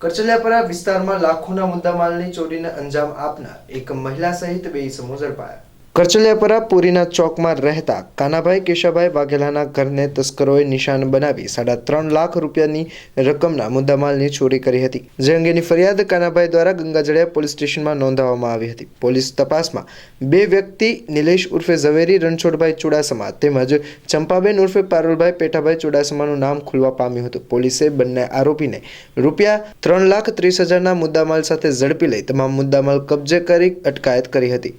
કરચલિયાપરા વિસ્તારમાં લાખોના મુદ્દામાલની ચોરીને અંજામ આપનાર એક મહિલા સહિત બે ઇસમો ઝડપાયા. કરચલિયાપરા પુરીના ચોકમાં રહેતા કાનાભાઈ કેશાભાઈ વાઘેલાના ઘરને તસ્કરોએ નિશાન બનાવી સાડા ત્રણ લાખ રૂપિયાની રકમના મુદ્દામાલની ચોરી કરી હતી. જે અંગેની ફરિયાદ કાનાભાઈ દ્વારા ગંગાજળિયા પોલીસ સ્ટેશનમાં નોંધાવવામાં આવી હતી. પોલીસ તપાસમાં બે વ્યક્તિ નિલેશ ઉર્ફે ઝવેરી, રણછોડભાઈ ચુડાસમા તેમજ ચંપાબેન ઉર્ફે પારુલભાઈ પેઠાભાઈ ચુડાસમાનું નામ ખુલવા પામ્યું હતું. પોલીસે બંને આરોપીને રૂપિયા ત્રણ લાખ ત્રીસ હજારના મુદ્દામાલ સાથે ઝડપી લઈ તમામ મુદ્દામાલ કબજે કરી અટકાયત કરી હતી.